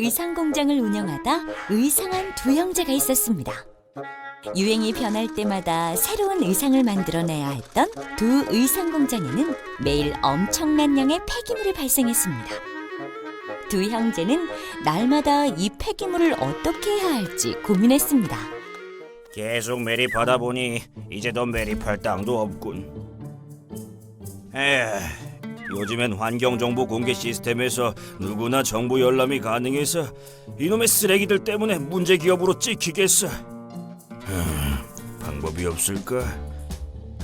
의상 공장을 운영하다 의상한 두 형제가 있었습니다. 유행이 변할 때마다 새로운 의상을 만들어내야 했던 두 의상 공장에는 매일 엄청난 양의 폐기물이 발생했습니다. 두 형제는 날마다 이 폐기물을 어떻게 해야 할지 고민했습니다. 계속 매립하다 보니 이제 더 매립할 땅도 없군. 에휴, 요즘엔 환경정보 공개 시스템에서 누구나 정보 열람이 가능해서 이놈의 쓰레기들 때문에 문제 기업으로 찍히겠어. 흠, 방법이 없을까?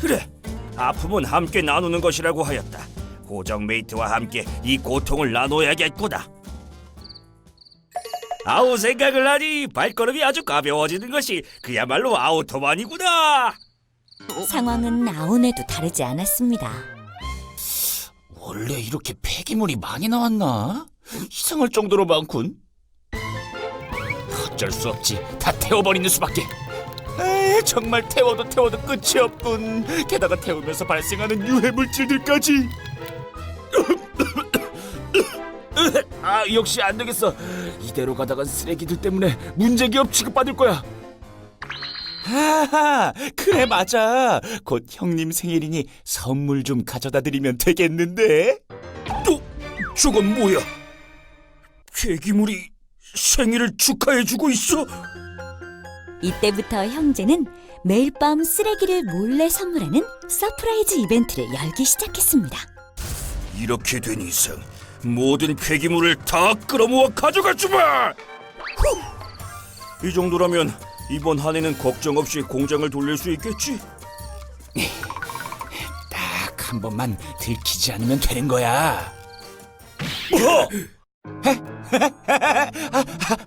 그래, 아픔은 함께 나누는 것이라고 하였다. 고정 메이트와 함께 이 고통을 나눠야겠구나. 아우 생각을 하니 발걸음이 아주 가벼워지는 것이 그야말로 아우토만이구나. 상황은 아온에도 다르지 않았습니다. 원래 이렇게 폐기물이 많이 나왔나? 이상할 정도로 많군. 어쩔 수 없지. 다 태워버리는 수밖에. 에이, 정말 태워도 태워도 끝이 없군. 게다가 태우면서 발생하는 유해 물질들까지. 아, 역시 안 되겠어. 이대로 가다간 쓰레기들 때문에 문제기업 취급받을 거야. 하하, 그래 맞아. 곧 형님 생일이니 선물 좀 가져다 드리면 되겠는데? 또 저건 뭐야? 폐기물이 생일을 축하해주고 있어? 이때부터 형제는 매일 밤 쓰레기를 몰래 선물하는 서프라이즈 이벤트를 열기 시작했습니다. 이렇게 된 이상 모든 폐기물을 다 끌어모아 가져가 주마. 후! 이 정도라면 이번 한 해는 걱정 없이 공장을 돌릴 수 있겠지? 딱 한 번만 들키지 않으면 되는 거야. 뭐? 아,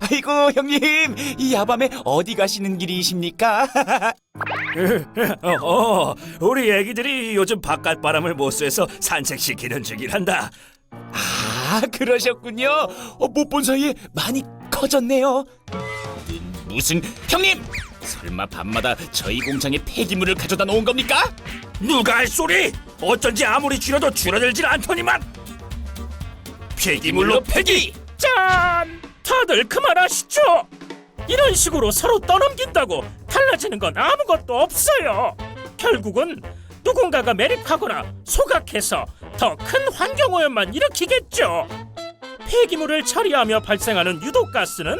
아이고 형님, 이 야밤에 어디 가시는 길이십니까? 어, 우리 애기들이 요즘 바깥 바람을 못 쐬서 산책시키는 중이란다. 아 그러셨군요. 어, 못본 사이에 많이 커졌네요. 무슨 형님? 설마 밤마다 저희 공장에 폐기물을 가져다 놓은 겁니까? 누가 할 소리? 어쩐지 아무리 줄여도 줄어들질 않더니만. 폐기물로 폐기. 짠! 다들 그만하시죠. 이런 식으로 서로 떠넘긴다고 달라지는 건 아무것도 없어요. 결국은 누군가가 매립하거나 소각해서 더 큰 환경 오염만 일으키겠죠. 폐기물을 처리하며 발생하는 유독가스는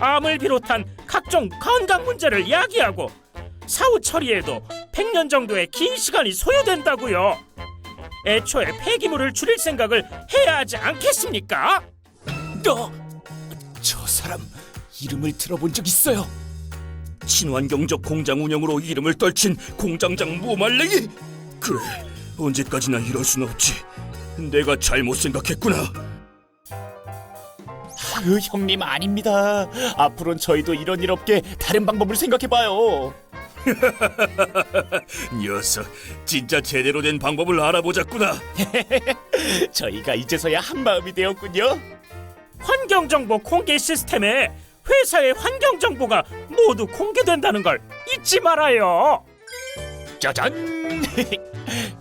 암을 비롯한 각종 건강 문제를 야기하고 사후 처리에도 100년 정도의 긴 시간이 소요된다고요. 애초에 폐기물을 줄일 생각을 해야 하지 않겠습니까? 너, 저 사람 이름을 들어본 적 있어요. 친환경적 공장 운영으로 이름을 떨친 공장장 무말랭이. 그래, 언제까지나 이럴 순 없지. 내가 잘못 생각했구나. 그 형님 아닙니다. 앞으로는 저희도 이런 일 없게 다른 방법을 생각해봐요. 녀석, 진짜 제대로 된 방법을 알아보자꾸나. 저희가 이제서야 한 마음이 되었군요. 환경정보 공개 시스템에 회사의 환경 정보가 모두 공개된다는 걸 잊지 말아요. 짜잔!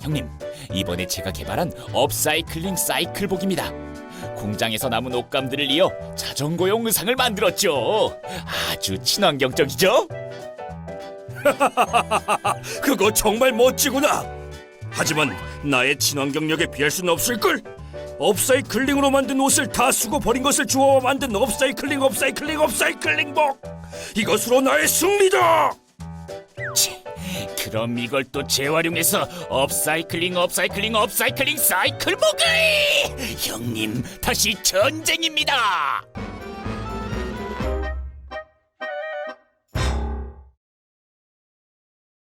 형님, 이번에 제가 개발한 업사이클링 사이클복입니다. 공장에서 남은 옷감들을 이어 자전거용 의상을 만들었죠. 아주 친환경적이죠? 그거 정말 멋지구나. 하지만 나의 친환경력에 비할 수는 없을걸. 업사이클링으로 만든 옷을 다 쓰고 버린 것을 주워 만든 업사이클링 업사이클링 업사이클링복. 이것으로 나의 승리다. 치, 그럼 이걸 또 재활용해서 업사이클링 업사이클링 업사이클링 사이클복을! 형님, 다시 전쟁입니다!